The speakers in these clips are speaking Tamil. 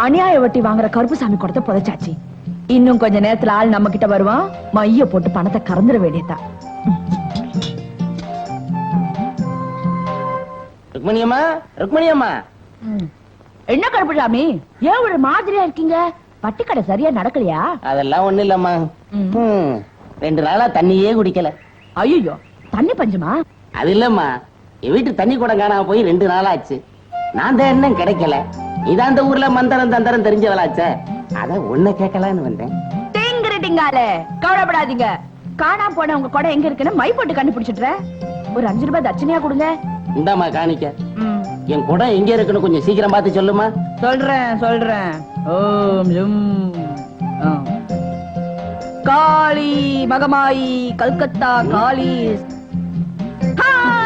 அநியாய வட்டி வாங்குற கருப்புசாமி கொடுத்த புதைச்சாச்சு இன்னும் கொஞ்ச நேரத்துல ஆள் நம்ம கிட்ட வருவான் மைய போட்டு பணத்தை கறந்துட வேண்டியதுதான் ருக்மணியம்மா ருக்மணியம்மா. என்ன கருப்புசாமி? ஏன் ஒரு மாதிரியா இருக்கீங்க? வட்டி கடை சரியா நடக்கலையா? அதெல்லாம் ஒண்ணு இல்லம்மா. ரெண்டு நாளா தண்ணியே குடிக்கல. ஐயோ தண்ணி பஞ்சமா? அது இல்லம்மா. என் வீட்டு தண்ணி கூட காணாம போய் ரெண்டு நாள் ஆச்சு நான் தான் என்ன கிடைக்கல. இதான் அந்த ஊர்ல மந்திரம் தந்திரம் தெரிஞ்சவளாச்சே. அத உன்னை கேட்கலான்னு வந்தேன். தேங்கிருடிங்காலே கவலைப்படாதீங்க. காணாம போன உங்க கொடை எங்க இருக்குன்னு மை போட்டு கண்டுபிடிச்சிட்டுறேன் ஒரு அஞ்சு ரூபாய் தட்சணையா கொடுங்க. இந்தாம்மா காணிக்க. என் குடம் எங்க இருக்குன்னு கொஞ்சம் சீக்கிரம் பார்த்து சொல்லுமா சொல்றேன் சொல்றேன். ஓம் ஜும். காளி மகமாயி கல்கத்தா காளி.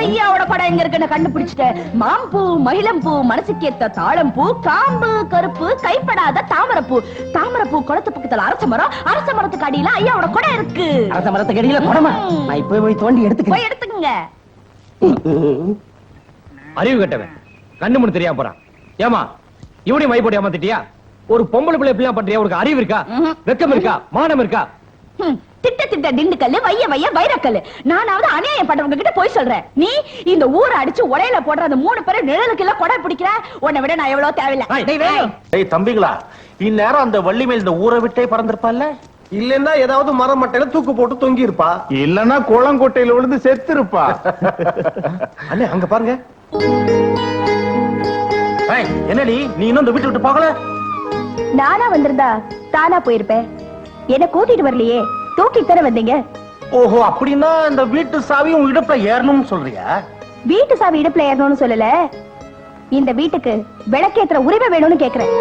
ஐயாவோட படம் எங்க இருக்குன்னு கண்டுபிடிச்சிட்டேன் மாம்பூ மகிழம்பூ மனசுக்கேத்த தாழம்பூ காம்பு கருப்பு கைப்படாத தாமரைப்பூ. தாமரைப்பூ குளத்து பக்கத்துல அரச மரம் அரச மரத்துக்கு அடியில ஐயாவோட குடம் இருக்கு. அரச மரத்துக்கு அடியில குடமா? நான் இப்ப போய் தோண்டி போய் எடுத்துக்கிறேன் எடுத்துக்கங்க. அறிவு கட்டவன். கண்ணு முன்னு தெரியாம போறான். ஏமா இவனி மை போட்டு ஏமாத்திட்டியா? ஒரு பொம்பளை பிள்ளை எப்படிலாம் பண்றியா? உனக்கு அறிவு இருக்கா. வெக்கம் இருக்கா? மானம் இருக்கா? திட்ட திட்ட திண்டுக்கல்லு வைய வைய வைரக்கல்லு. நானாவது அநியாயம் பண்றவங்க கிட்ட போய் சொல்றேன் நீ இந்த ஊரை அடிச்சு உடையில போடுற அந்த மூணு பேரும் நிழலுக்கு எல்லாம் கொடை பிடிக்கிற? உன்னை விட நான் எவ்வளவு தேவையில்ல. தம்பிகளா இந்நேரம் அந்த வள்ளி மேல் இந்த ஊரை விட்டே பறந்திருப்பால்ல இல்லன்னா ஏதாவது மரம் மட்டையில தூக்கு போட்டு தொங்கி இருப்பா இல்லன்னா குளங்கொட்டையில விழுந்து செத்து இருப்பா அண்ணே அங்க பாருங்க. என்னடி? நீ இன்னும் இந்த வீட்டு விட்டு போகல? நானா வந்திருந்தா தானா போயிருப்பேன். என்ன கூட்டிட்டு வரலையே. தூக்கிட்டு தானே வந்தீங்க? ஓஹோ அப்படின்னா இந்த வீட்டு சாவி உங்க இடுப்புல ஏறணும்னு சொல்றியா? வீட்டு சாவி இடுப்புல ஏறணும்னு சொல்லல. இந்த வீட்டுக்கு விளக்கேத்துற உரிமை வேணும்னு கேக்குறேன்.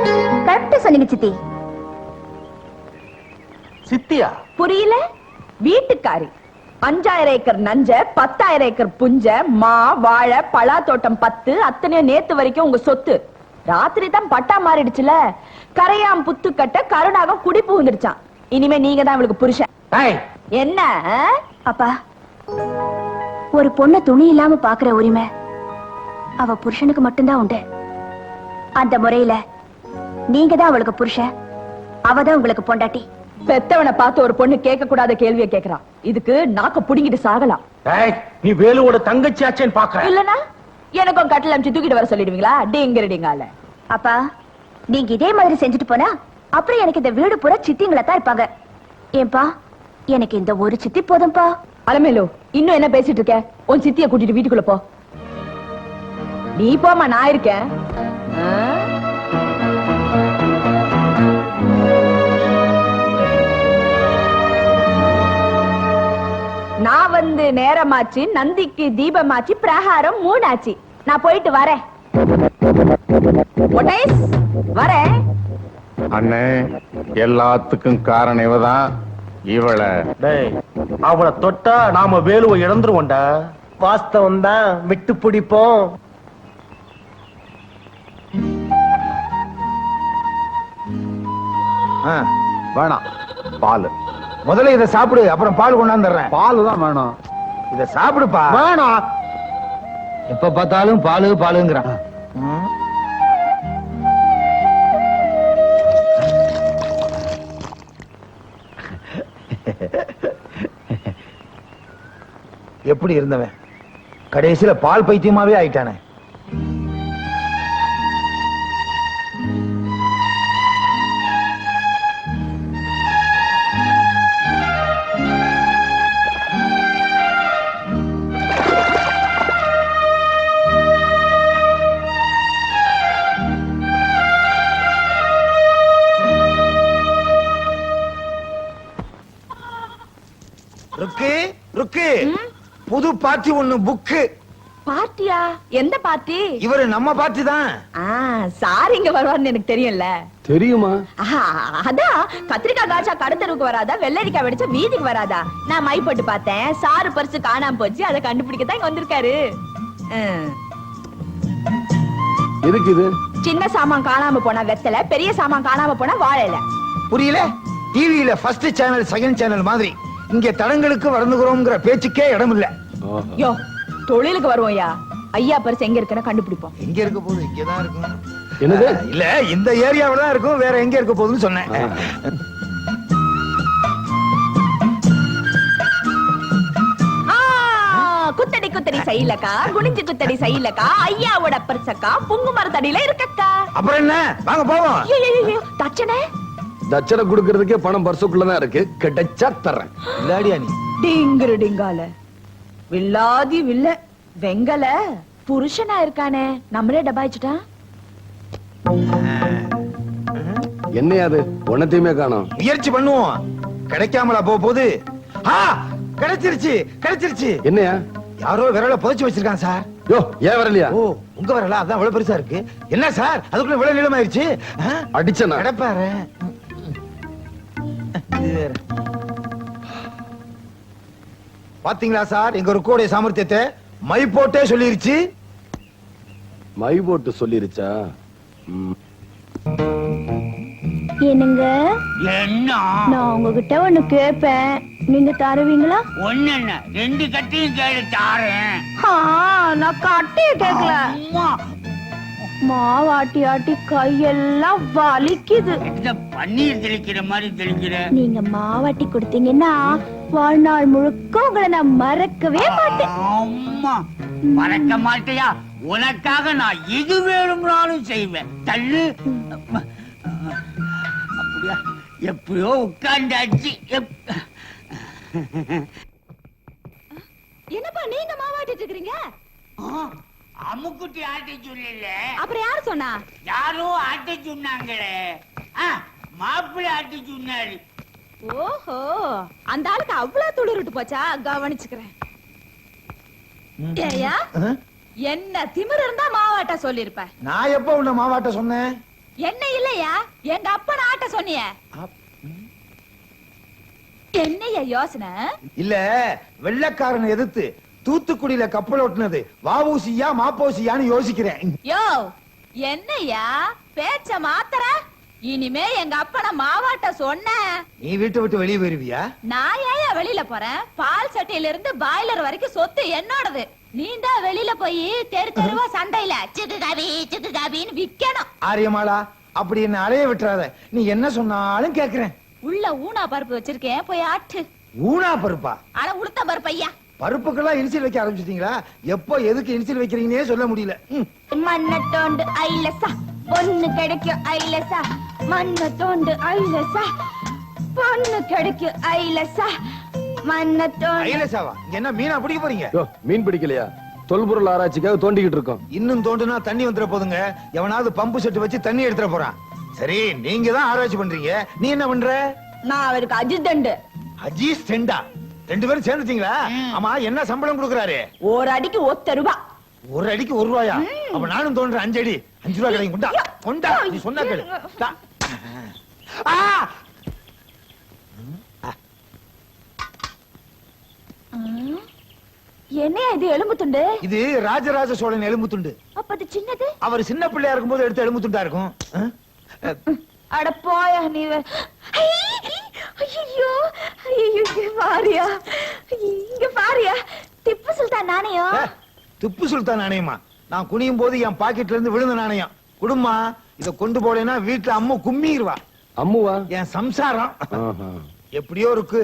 கரெக்டா சொன்னீங்க சித்தி. சித்தியா? புரியல? வீட்டுக்காரி. அஞ்சாயிரம் ஏக்கர் நஞ்ச பத்தாயிரம் ஏக்கர் புஞ்ச மா வாழை பலா தோட்டம் பத்து அத்தனையும் நேத்து வரைக்கும் உங்க சொத்து. ராத்திரி தான் பட்டா மாறிடுச்சுல. கரையாம் புத்து கட்ட கருணாகம் குடி புகுந்துருச்சான் இனிமே நீங்க தான் இவளுக்கு புருஷன். ஏய்! என்ன? அப்பா ஒரு பொண்ண துணி இல்லாம பாக்குற உரிமை அவ புருஷனுக்கு மட்டும்தான் உண்டு. அந்த முறையில நீங்க தான் அவளுக்கு புருஷன். அவ தான் உங்களுக்கு பொண்டாட்டி. பெத்தவனை பார்த்து ஒரு பொண்ணு கேட்க கூடாத கேள்வியை கேக்குறான் இதுக்கு நாக்க புடுங்கிட்டு சாகலாம். ஏய் நீ வேலுவோட தங்கச்சி ஆச்சேன்னு பாக்குற. இல்லனா? எனக்கும் கட்டில் அமிச்சு தூக்கிட்டு வர சொல்லிடுவீங்களா? டிங்கிரடிங்கால அப்பா நீங்க இதே மாதிரி செஞ்சுட்டு போனா அப்புறம் எனக்கு இந்த வீடு பூரா சித்திங்களா தான் இருப்பாங்க. ஏன்பா எனக்கு இந்த ஒரு சித்தி போதும்பா. அலமேலு இன்னும் என்ன பேசிட்டு இருக்க? உன் சித்திய கூட்டிட்டு வீட்டுக்குள்ள போ. நீ போமா நான் இருக்கேன். வந்து நேரமாச்சு நந்திக்கு தீபமாச்சு பிரகாரம் மூணாச்சு. நான் போயிட்டு வரேன். வரேன். அண்ணே எல்லாத்துக்கும் காரணம் இவதான் இவளை. டேய் அவளை தொட்டா நாம வேலுவை இழந்துருவோம்டா. வாஸ்தவம் தான் விட்டு பிடிப்போம். ஆ, வேணாம். பால். முதல்ல இதை சாப்பிடு அப்புறம் பால் கொண்டாந்துடுறேன். பால் தான் வேணும். இதை சாப்பிடுப்பா. வேணாம் எப்ப பார்த்தாலும் பாலு பாலுங்கிறான். எப்படி இருந்தவன்? கடைசியில பால் பைத்தியமாவே ஆயிட்டானே. ருக்கு புது பார்ட்டி ஒண்ணு புக்கு. பார்ட்டியா? எந்த பார்ட்டி? இவரு நம்ம பார்ட்டி தான். ஆ சார் இங்க வருவார்னு எனக்கு தெரியும்ல. தெரியுமா? ஆஹா, அதான் கத்திரிக்காய் காய்ச்சா கடத்தருக்கு வராதா வெள்ளரிக்காய் வெடிச்சா வீதிக்கு வராதா? நான் மை போட்டு பார்த்தேன். சாரு பரிசு காணாம போச்சு அதை கண்டுபிடிக்க தான் இங்க வந்திருக்காரு. எதுக்கு இது? சின்ன சாமான் காணாம போனா வெத்தலை பெரிய சாமான் காணாம போனா வாழை இலை புரியல டிவியில ஃபர்ஸ்ட் சேனல் செகண்ட் சேனல் மாதிரி. இங்க தடங்களுக்கு வளர்ந்துகிறோம்ங்கிற பேச்சுக்கே இடம் இல்ல யோ தொழிலுக்கு வருவோம்யா ஐயா. பரிசு எங்க இருக்குன்னு கண்டுபிடிப்போம். எங்க இருக்க போகுது? இங்கதான் இருக்கும் என்னது? இல்ல இந்த ஏரியாவில தான் இருக்கும் வேற எங்க இருக்க போகுதுன்னு சொன்னேன். ஆ, குத்தடி குத்தடி சைலக்கா குனிஞ்சு குத்தடி சைலக்கா ஐயாவோட பரிசக்கா புங்கு மரத்தடியில இருக்கக்கா. அப்புறம் என்ன? வாங்க போவோம். தச்சனே. தட்சணை கொடுக்கறதுக்கே பணம் பர்சுக்குள்ளதான் இருக்கு. கிடைச்சா தர்றேன். இல்லாடியா நீ டிங்கிரு டிங்கால. வில்லாதி வில்ல வெங்கல புருஷனா இருக்கானே. நம்மளே டபாய்ச்சிட்டான் என்னையா அது? உன்னத்தையுமே காணோம். முயற்சி பண்ணுவோம். கிடைக்காமலா போக போகுது ஆ கிடைச்சிருச்சு கிடைச்சிருச்சு. என்னையா? யாரோ விரல புதைச்சு வச்சிருக்காங்க சார். யோ ஏன் வரலையா? ஓ உங்க விரலா? அதான் இவ்வளவு பெருசா இருக்கு. என்ன சார்? அதுக்குள்ள இவ்வளவு நீளமாயிருச்சு? அடிச்சனா? கிடப்பாரு. பாத்தீங்களா சார்? எங்க ருக்கோடைய சாமர்த்தியத்தை மை போட்டே சொல்லிருச்சு. மை போட்டு சொல்லிருச்சா? ம். என்னங்க? என்ன? நான் உங்ககிட்ட ஒண்ணு கேட்பேன் நீங்க தருவீங்களா? ஒண்ணு என்ன? ரெண்டு கட்டையும் கேளு தாரேன். நான் கட்டிய கேக்கல. மாவாட்டி ஆட்டி கையெல்லாம் வலிக்குது. இந்த பன்னீர் தெளிக்கிற மாதிரி தெளிக்கிற? நீங்க மாவாட்டி கொடுத்தீங்கன்னா வாழ்நாள் முழுக்க உங்களை நான் மறக்கவே மாட்டேன். அம்மா மறக்க மாட்டியா? உனக்காக நான் எது வேணும்னாலும் செய்வேன். தள்ளு. அப்படியா? எப்படியோ உட்கார்ந்தாச்சு. என்னப்பா நீங்க மாவாட்டிட்டு இருக்கீங்க ஆ, அம்முக்குட்டி ஆட்ட சொல்லல. அப்புறம் யாரு சொன்னா? யாரோ ஆட்ட சொன்னாங்களே. மாப்பிள்ளை ஆட்ட சொன்னாரு. ஓஹோ அந்த ஆளுக்கு அவ்வளவு துளிருட்டு போச்சா? கவனிச்சுக்கிறேன்? என்ன திமிரு இருந்தா மாவாட்ட சொல்லிருப்ப? நான் எப்ப உன்னை மாவாட்ட சொன்னேன்? என்ன இல்லையா? எங்க அப்பன ஆட்ட சொன்னிய. என்னைய யோசனை? இல்ல வெள்ளக்காரனை எதிர்த்து தூத்துக்குடியில கப்பல் ஓட்டுனது. வாவூசியா மாப்போசியான்னு யோசிக்கிறேன். யோ என்னையா பேச்ச மாத்தற? இனிமே எங்க அப்பன மாவாட்ட சொன்ன. நீ வீட்டை விட்டு வெளியே போயிருவியா? நான் ஏன் வெளியில போறேன்? பால் சட்டியில இருந்து பாய்லர் வரைக்கும் சொத்து என்னோடது. நீ தான் வெளியில போய் தெரு தெருவா சண்டையில சிக்கு காபி சிக்கு காபின்னு விக்கணும். ஆரியமாளா அப்படி என்ன அலைய விட்டுறாத. நீ என்ன சொன்னாலும் கேக்குறேன். உள்ள ஊனா பருப்பு வச்சிருக்கேன் போய் ஆட்டு. ஊனா பருப்பா? ஆனா உளுத்த பருப்பு ஐயா பருப்புக்கெல்லாம் இனிஷியல் வைக்க ஆரம்பிச்சிட்டீங்களா? எப்போ எதுக்கு இனிஷியல் வைக்கிறீங்கன்னே சொல்ல முடியல. ம். மண்ண தோண்டு ஐலசா பொண்ணு கிடைக்கும் ஐலசா மண்ண தோண்டு ஐலசா பொண்ணு கிடைக்கும் ஐலசா மண்ண தோண்டு. ஐலசாவா என்ன மீனா பிடிக்க போறீங்க? யோ மீன் பிடிக்கலையா? தொல்பொருள் ஆராய்ச்சிக்காக தோண்டிக்கிட்டு இருக்கோம். இன்னும் தோண்டுனா தண்ணி வந்துட போதுங்க. எவனாவது பம்பு செட்டு வச்சு தண்ணி எடுத்துட போறான். சரி நீங்க தான் ஆராய்ச்சி பண்றீங்க. நீ என்ன பண்ற? நான் அவருக்கு அஜித்தண்டு அஜீஸ் செண்டா? ரெண்டு பேரும் சேர்ந்துட்டீங்களா? ஆமா என்ன சம்பளம் கொடுக்கறாரு? ஒரு அடிக்கு ஒத்த ரூபா. ஒரு அடிக்கு ஒரு ரூபாயா? அப்ப நானும் தோன்றேன் அஞ்சு அடி. அஞ்சு ரூபாய் கிடைக்கும் கொண்டா. கொண்டா. நீ சொன்னா கேளு! என்ன இது எலும்பு துண்டு? இது ராஜராஜ சோழன் எலும்பு துண்டு. அப்ப அது சின்னது? அவர் சின்ன பிள்ளையா இருக்கும்போது எடுத்த எலும்பு துண்டா இருக்கும்? அட போயா நீ ஐயோ ஐயோ பாரியா. இங்க பாரியா. திப்பு சுல்தான் நாணயம். திப்பு சுல்தான் நாணயமா? நான் குனியும் போது என் பாக்கெட்ல இருந்து விழுந்த நாணயம். குடுமா இத கொண்டு போலேன்னா வீட்டுல அம்மா கும்மிடுவா அம்முவா? என் சம்சாரம். ஆஹா. எப்படியோ இருக்கு.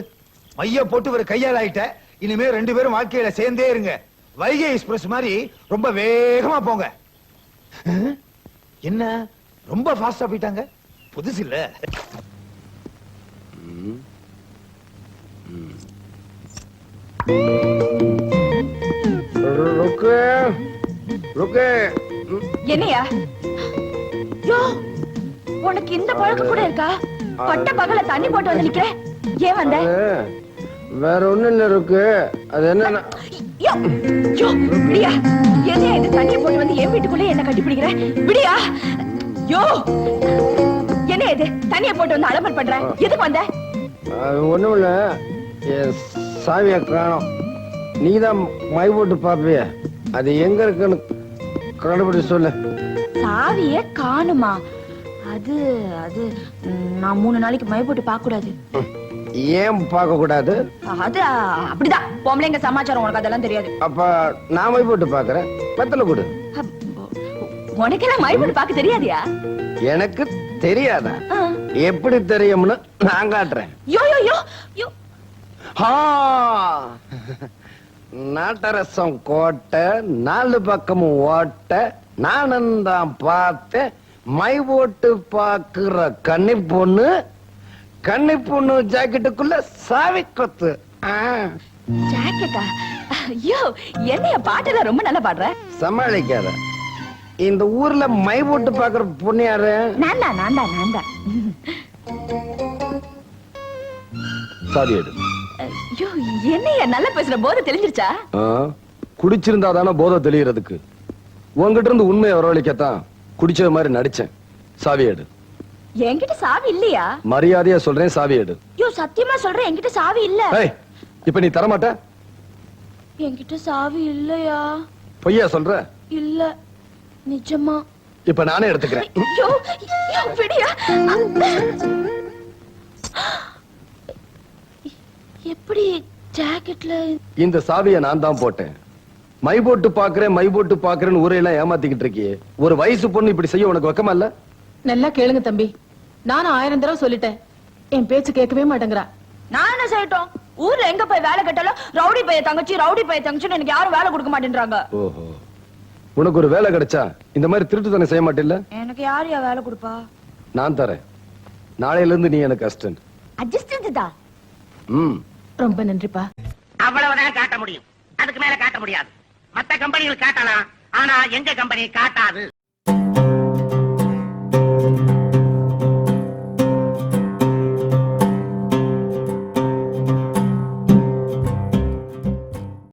மைய போட்டு ஒரு கையால் ஆயிட்ட. இனிமே ரெண்டு பேரும் வாழ்க்கையில சேர்ந்தே இருங்க. வைகை எக்ஸ்பிரஸ் மாதிரி ரொம்ப வேகமா போங்க. என்ன? ரொம்ப ஃபாஸ்டா போயிட்டாங்க? புதுசு இல்ல என்னையா? யோ உனக்கு இந்த பழக்கம் கூட இருக்கா? பட்ட பகல தண்ணி போட்டு வந்து நிக்கிற ஏன் வந்த? வேற ஒண்ணு இல்ல இருக்கு அது விடியா. என்ன இது தண்ணி போட்டு வந்து என் வீட்டுக்குள்ள என்ன கட்டி பிடிக்கிற விடியா. யோ. என்ன இது? தண்ணிய போட்டு வந்து அலம்பல் பண்ற? எதுக்கு வந்த? ஒண்ணும் இல்ல. சாவிய காணோம் நீதான் மை போட்டு பாப்பிய அது எங்க இருக்குன்னு கண்டுபிடிச்சு சொல்லு. சாவிய காணுமா? அது அது ம், நான் மூணு நாளைக்கு மை போட்டு பார்க்க கூடாது ஏன் பார்க்க கூடாது அது அப்படிதான். பொம்பளைங்க சமாச்சாரம் உனக்கு அதெல்லாம் தெரியாது. அப்ப நான் போய் போட்டு பாக்குறேன் வெத்தலை கொடு. உனக்கெல்லாம் மை போட்டு பார்க்க தெரியாதியா? எனக்கு தெரியாதா. எப்படி தெரியும்னு நான் காட்டுறேன். யோ யோ யோ யோ! நாட்டரசம் கோட்டை நாலு பக்கமும் ஓட்ட நானும் தான் பார்த்தேன் மை போட்டு பாக்குற கன்னி பொண்ணு கன்னி பொண்ணு ஜாக்கெட்டுக்குள்ள சாவி கொத்து. ஜாக்கெட்டா? ஐயோ என்னைய பாட்டெல்லாம் ரொம்ப நல்லா பாடுற. சமாளிக்காத. இந்த ஊர்ல மை போட்டு பாக்குற பொண்ணு யாரு? நான்டா நான்டா நான்டா சாவி எடு. ஐயோ என்னைய நல்லா பேசுற? போது தெரிஞ்சிருச்சா குடிச்சிருந்தா தானே போதை தெளியறதுக்கு. உங்ககிட்ட இருந்து உண்மையை வரவழைக்கத்தான் குடிச்ச மாதிரி நடிச்சேன். சாவி எடு. என்கிட்ட சாவி இல்லையா? மரியாதையா சொல்றேன் சாவி எடு. ஐயோ சத்தியமா சொல்றேன் என்கிட்ட சாவி இல்ல. ஏய் இப்ப நீ தரமாட்ட? என்கிட்ட சாவி இல்லையா? பொய்யா சொல்ற? இல்ல. நிஜமா? இப்ப நானே எடுத்துக்கிறேன். ஐயோ ஐயோ, விடியா. எப்படி ஜாக்கெட்ல இந்த சாவியை நான் தான் போட்டேன். மை போட்டு பாக்குறேன் மை போட்டு பாக்குறேன்னு ஊரையெல்லாம் ஏமாத்திக்கிட்டு இருக்கியே. ஒரு வயசு பொண்ணு இப்படி செய்ய உனக்கு வெக்கமா இல்ல? நல்லா கேளுங்க தம்பி. நானும் ஆயிரம் தடவை சொல்லிட்டேன். என் பேச்சு கேட்கவே மாட்டேங்கிறா. நான் என்ன செய்யட்டும்? ஊர்ல எங்க போய் வேலை கேட்டாலும் ரவுடி பைய தங்கச்சி ரவுடி பைய தங்கச்சின்னு எனக்கு யாரும் வேலை கொடுக்க மாட்டேன்றாங்க. ஓஹோ. உனக்கு ஒரு வேலை கிடைச்சா இந்த மாதிரி திருட்டு தானே செய்ய மாட்டில்ல? எனக்கு யார் யா வேலை கொடுப்பா? நான் தரேன். நாளையில இருந்து நீ எனக்கு அசிஸ்டன்ட் அட்ஜஸ்ட் தான் ம். ரொம்ப நன்றிப்பா. அவ்வளவுதான் காட்ட முடியும். அதுக்கு மேல காட்ட முடியாது. மத்த கம்பெனிகள் காட்டலாம். ஆனா எங்க கம்பெனி காட்டாது.